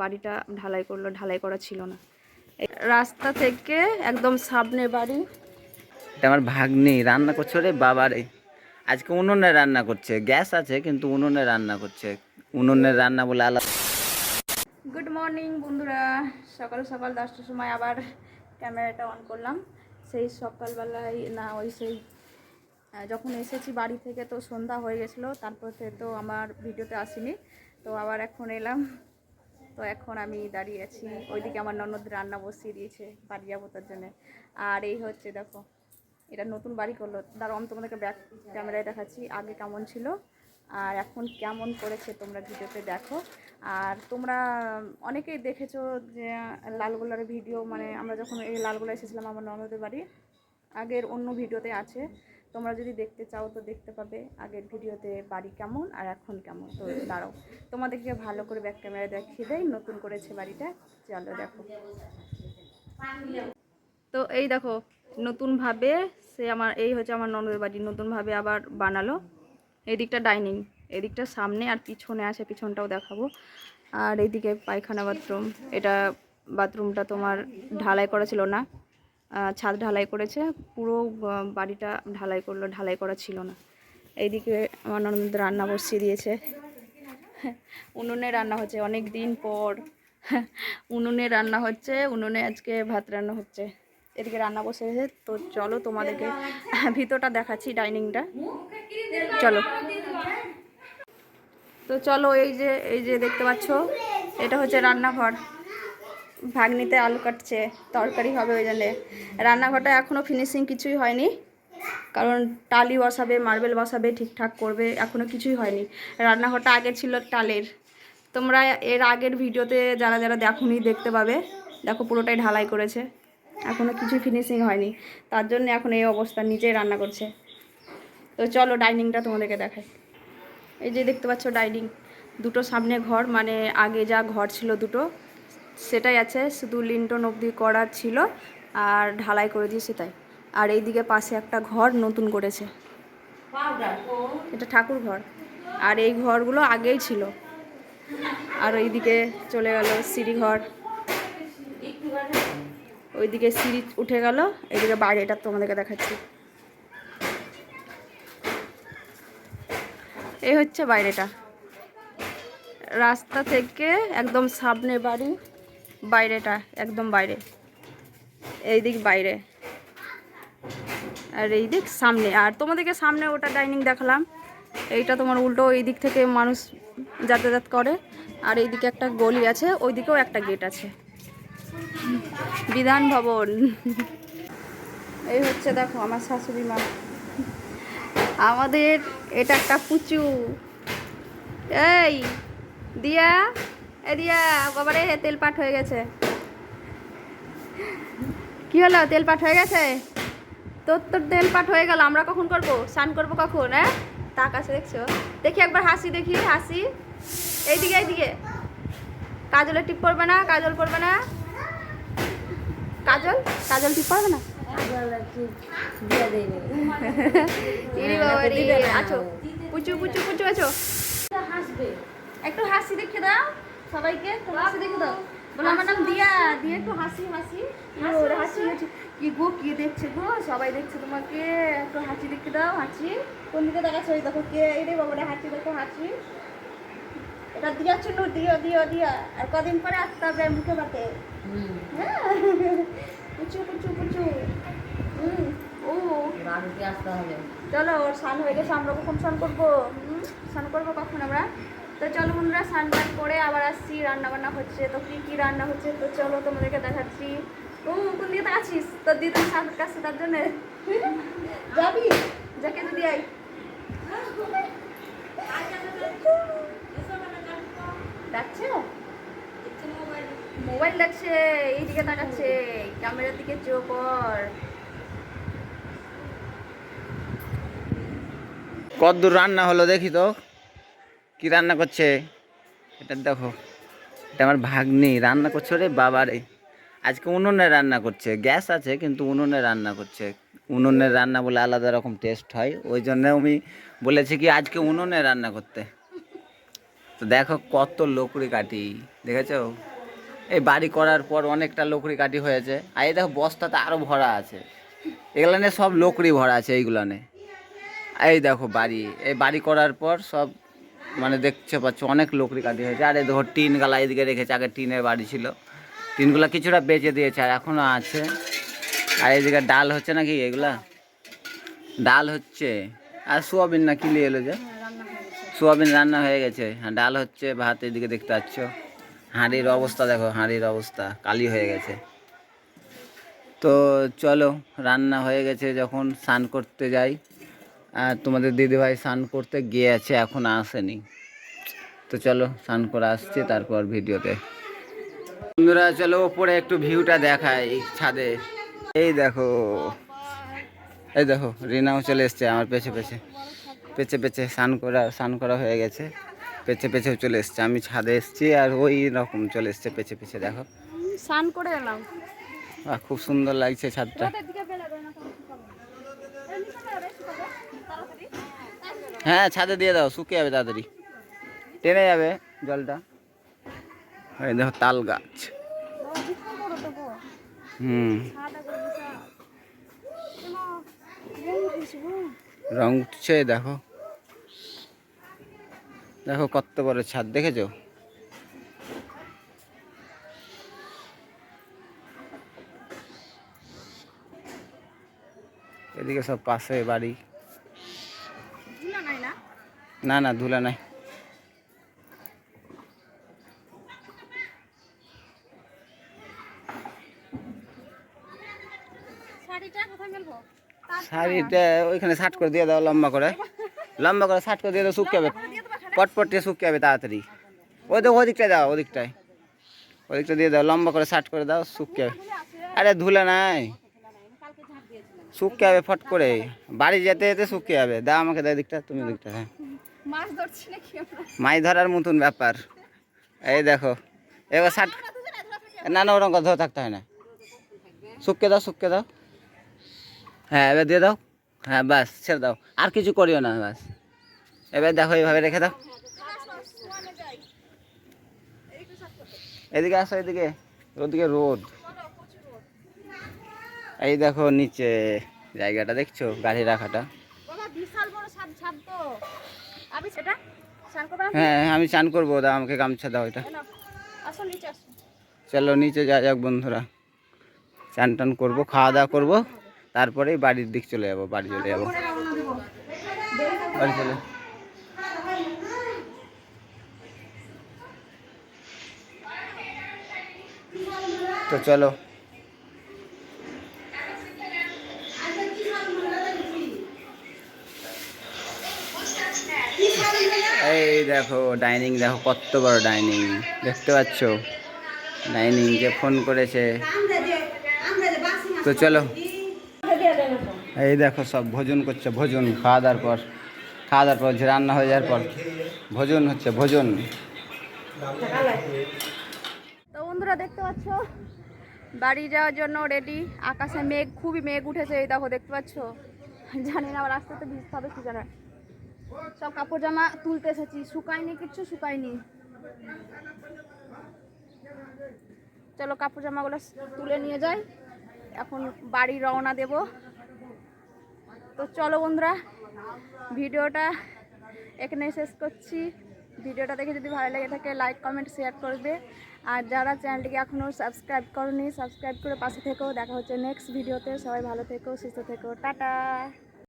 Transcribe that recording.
বাড়িটা ঢালাই করল ঢালাই করা ছিল না। রাস্তা থেকে একদম সামনে বাড়ি। এটা আমার ভাগ্নি রান্না করছে রে বাবারে। আজকে উনুনে রান্না করছে গ্যাস আছে কিন্তু উনুনে রান্না করছে। উনুনের রান্না বলে আলাদা। গুড মর্নিং বন্ধুরা সকাল সকাল দশটার সময় আবার ক্যামেরাটা অন করলাম। সেই সকালবেলায় না ওই সেই যখন এসেছি বাড়ি থেকে তো সন্ধ্যা হয়ে গেছিল তারপর থেকে তো আমার ভিডিওতে আসিনি। তো আবার এখন এলাম। তো এখন আমি দাঁড়িয়ে আছি। ওইদিকে আমার ননদ রান্না বসিয়ে দিয়েছে, বাড়ি যাব তার জন্যে। আর এই হচ্ছে দেখো, এটা নতুন বাড়ি করল। দাঁড়াও, আমি তোমাদেরকে ব্যাক ক্যামেরায় দেখাচ্ছি, আগে কেমন ছিল আর এখন কেমন করেছে তোমরা ভিডিওতে দেখো। আর তোমরা অনেকেই দেখেছ যে লালগোলার ভিডিও মানে আমরা যখন এই লালগোলা এসেছিলাম আমার ননদের বাড়ি, আগের অন্য ভিডিওতে আছে। তোমরা যদি দেখতে চাও তো দেখতে পাবে আগের ভিডিওতে বাড়ি কেমন আর এখন কেমন। তো দাঁড়াও, তোমাদেরকে ভালো করে ব্যাক ক্যামেরা দেখিয়ে দেয় নতুন করেছে বাড়িটা। চলো দেখো। তো এই দেখো, নতুনভাবে সে আমার, এই হচ্ছে আমার ননদের বাড়ি, নতুনভাবে আবার বানালো। এদিকটা ডাইনিং এদিকটা সামনে আর পিছনে আছে, পিছনটাও দেখাবো। আর এইদিকে পায়খানা বাথরুম এটা বাথরুমটা তোমার ঢালাই করা ছিল না। ছাদ ঢালাই করেছে। পুরো বাড়িটা ঢালাই করল, ঢালাই করা ছিল না। এইদিকে আমার ননদ রান্না বসিয়ে দিয়েছে। উনুনে রান্না হচ্ছে অনেক দিন পর। উনুনে রান্না হচ্ছে, উনুনে আজকে ভাত রান্না হচ্ছে। এদিকে রান্না বসে গেছে তো চলো তোমাদেরকে ভিতরটা দেখাচ্ছি ডাইনিংটা। চলো। তো চলো, এই যে এই যে দেখতে পাচ্ছ, এটা হচ্ছে রান্নাঘর। ভাগনিতে আলু কাটছে, তরকারি হবে ওই জন্যে। রান্নাঘরটা এখনও ফিনিশিং কিছুই হয়নি, কারণ টালি বসাবে মার্বেল বসাবে, ঠিকঠাক করবে এখনও কিছুই হয়নি। রান্নাঘরটা আগে ছিল টালের। তোমরা এর আগের ভিডিওতে যারা যারা দেখোনি দেখতে পাবে। দেখো পুরোটাই ঢালাই করেছে এখনও কিছুই ফিনিশিং হয়নি। তার জন্য এখন এই অবস্থা, নিজেই রান্না করছে। তো চলো ডাইনিংটা তোমাদেরকে দেখাই। এই যে দেখতে পাচ্ছ ডাইনিং দুটো সামনে ঘর মানে আগে যা ঘর ছিল দুটো সেটাই আছে, শুধু লিন্টন অবধি করা ছিল আর ঢালাই করে দিয়েছে তাই। আর এইদিকে পাশে একটা ঘর নতুন করেছে। এটা ঠাকুর ঘর। আর এই ঘরগুলো আগেই ছিল। আর ওইদিকে চলে গেল সিঁড়ি ঘর। ওইদিকে সিঁড়ি উঠে গেল। এইদিকে বাইরেটা তোমাদেরকে দেখাচ্ছি। এই হচ্ছে বাইরেটা। রাস্তা থেকে একদম সামনে বাড়ি। বাইরেটা, একদম বাইরে। এই দিক বাইরে। আর এই দিক সামনে। আর তোমাদেরকে সামনে ওটা ডাইনিং দেখালাম। এইটা তোমার উল্টো এই দিক থেকে মানুষ যাতায়াত করে। আর এইদিকে একটা গলি আছে ওই দিকেও একটা গেট আছে। বিধান ভবন। এই হচ্ছে দেখো আমার শাশুড়ি মা। আমাদের এটা একটা পুচু। এই, দিয়া। এ দিয়া, বাবারে তেল পাট হয়ে গেছে। কি হলো? তেল পাট হয়ে গেছে? তোর তোর তেল পাট হয়ে গেল, আমরা কখন করব? স্নান করব কখন হ্যাঁ? তাক আছে, দেখছ? দেখি একবার হাসি, দেখি, হাসি। এইদিকে এইদিকে। কাজলের টিপ পড়বে না, কাজল পড়বে না। কাজল? কাজল টিপ পড়বে না? আছো। পুচু পুচু পুচু, আছো। একটু হাসি দেখে দাও। সবাইকে দেখে দাও। বলো আমার নাম দিয়া দিয়ে একটু হাসি হাসি। হাসি হাসি কি গো কি দেখছে গো? সবাই দেখছে তোমাকে। একটু হাসি দেখে দাও হাসি। কোন দিকে দেখাচ্ছে ওই দেখো কে? এই রে বাবারে হাসি দেখো হাসি। এটা দিয়া চুনু দিও দিও দিয়া আর কদিন পরে আসতে হবে মুখে বাটে হ্যাঁ। পুচু পুচু পুচু। হুম। ও। চলো ওর স্নান হয়ে গেছে আমরা কখন স্নান করব? স্নান করব কখন আমরা? তো চলো বন্ধুরা স্নান টান করে আবার আসছি রান্না বান্না হচ্ছে। তো কী কী রান্না হচ্ছে? তো চলো তোমাদেরকে দেখাচ্ছি। ও কোন দিকে তাকাচ্ছিস তোর দিদি সাথে কাছে তার জন্য। যাবি? যাকে যদি আই ডাকছে? মোবাইল ডাকছে এইদিকে তাকাচ্ছে। ক্যামেরার দিকে চোখ কর কদ্দূর রান্না হলো দেখি তো। কি রান্না করছে? এটা দেখো, এটা আমার ভাগ্নি রান্না করছে রে বাবারে। আজকে উনুনে রান্না করছে, গ্যাস আছে কিন্তু উনুনে রান্না করছে। উনুনের রান্না বলে আলাদা রকম টেস্ট হয়, ওই জন্য আমি বলেছি কি আজকে উনুনে রান্না করতে। তো দেখো কত লকড়ি কাটি, দেখেছ? এই বাড়ি করার পর অনেকটা লকড়ি কাটি হয়েছে। আর এই দেখো বস্তাতে আরও ভরা আছে। এগুলানে সব লকড়ি ভরা আছে এইগুলানে এই দেখো বাড়ি, এই বাড়ি করার পর সব মানে দেখতে পাচ্ছ, অনেক লকড়ি কাটি হয়েছে। আর এই টিন গালা এদিকে রেখেছে, আগে টিনের বাড়ি ছিল। টিনগুলো কিছুটা বেঁচে দিয়েছে, আর এখনও আছে। আর এদিকে ডাল হচ্ছে নাকি এগুলা? ডাল হচ্ছে। আর সোয়াবিন না, কি নিয়ে এলো যে? সোয়াবিন রান্না হয়ে গেছে। হ্যাঁ ডাল হচ্ছে, ভাত এদিকে দেখতে পাচ্ছ। হাঁড়ির অবস্থা দেখো, হাঁড়ির অবস্থা, কালি হয়ে গেছে। তো চলো, রান্না হয়ে গেছে, যখন স্নান করতে যাই। তোমাদের দিদিভাই স্নান করতে গিয়েছে এখন আসেনি। তো চলো স্নান করে আসছে তারপর ভিডিওতে। বন্ধুরা চলো ওপরে একটু ভিউটা দেখাই ছাদে। এই দেখো এই দেখো রিনাও চলে এসছে আমার পেছে পেছে। পেছে পেছে স্নান করা স্নান করা হয়ে গেছে। পেছে পেছেও চলে এসছে। আমি ছাদে এসছি আর ওই রকম চলে এসছে পেছে পেছে দেখো। স্নান করে এলাম। খুব সুন্দর লাগছে ছাদটা। হ্যাঁ ছাদে দিয়ে দাও, শুকিয়ে যাবে তাড়াতাড়ি। টেনে যাবে জলটা। দেখো, তাল গাছ। হুম। রং উঠছে, দেখো। দেখো, কত বড় ছাদ, দেখেছ? এদিকে সব পাশে বাড়ি। না না ধুলা নাই শাড়িটা কোথায় মেলবো শাড়িটা ওইখানে শার্ট করে দিয়ে দাও লম্বা করে লম্বা করে শার্ট করে দিয়ে দাও শুকিয়ে যাবে পটপট দিয়ে শুকিয়ে যাবে তাড়াতাড়ি ওই তো ওদিকটায় দাও ওদিকটায় ওদিকটা দিয়ে দাও লম্বা করে শার্ট করে দাও শুকিয়ে যাবে আরে ধুলা নাই শুকিয়ে যাবে ফট করে বাড়ি যেতে যেতে শুকিয়ে যাবে দাও আমাকে দাও দিকটা তুমি দিকটা হ্যাঁ মাছ ধরছি নাকি মাছ ধরার মতন ব্যাপার। এই দেখো এবার শার্ট না না ওরকম ধরে থাকতে হয় না। শুকিয়ে দাও শুকিয়ে দাও। হ্যাঁ এবার দিয়ে দাও। হ্যাঁ বাস ছেড়ে দাও। আর কিছু করিও না বাস। এবার দেখো এইভাবে রেখে দাও। এদিকে আসো এদিকে। ওদিকে রোদ এই দেখো নিচে জায়গাটা দেখছ গাড়ি রাখাটা? বিশাল বড় ছাদ ছাদ তো। করবে হ্যাঁ আমি চান করব দাও আমাকে গামছা দাও এটা। আসো নিচে আসো। চলো নিচে যা যাক বন্ধুরা। চান টান করব খাওয়া দাওয়া করব তারপরেই বাড়ির দিক চলে যাব বাড়ি চলে যাব। বাড়ি চলে। তো চলো এই দেখো ডাইনিং দেখো কত বড় ডাইনিং দেখতে পাচ্ছ? ডাইনিং যে ফোন করেছে। তো চলো। এই দেখো, সব ভোজন করছে, ভোজন, খাওয়া দাওয়ার পর। খাওয়া দাওয়ার পর রান্না হয়ে যাওয়ার পর। ভোজন হচ্ছে, ভোজন। তো বন্ধুরা, দেখতে পাচ্ছ? বাড়ি যাওয়ার জন্য রেডি আকাশে মেঘ, খুবই মেঘ উঠেছে, এই দেখো, দেখতে পাচ্ছ? জানি না, আবার রাস্তাতে ভিজতে হবে, কি জানে। সব কাপড় জামা তুলতে এসেছি। শুকায়নি কিচ্ছু, শুকায়নি। চলো কাপড় জামাগুলো তুলে নিয়ে যাই। এখন বাড়ি রওনা দেব। তো চলো বন্ধুরা, ভিডিওটা এখানে শেষ করছি। ভিডিওটা দেখে যদি ভালো লেগে থাকে লাইক কমেন্ট শেয়ার করবে। আর যারা চ্যানেলটিকে এখনও সাবস্ক্রাইব করনি সাবস্ক্রাইব করে পাশে থেকেও দেখা হচ্ছে নেক্সট ভিডিওতে সবাই ভালো থেকো, সুস্থ থেকো। টাটা!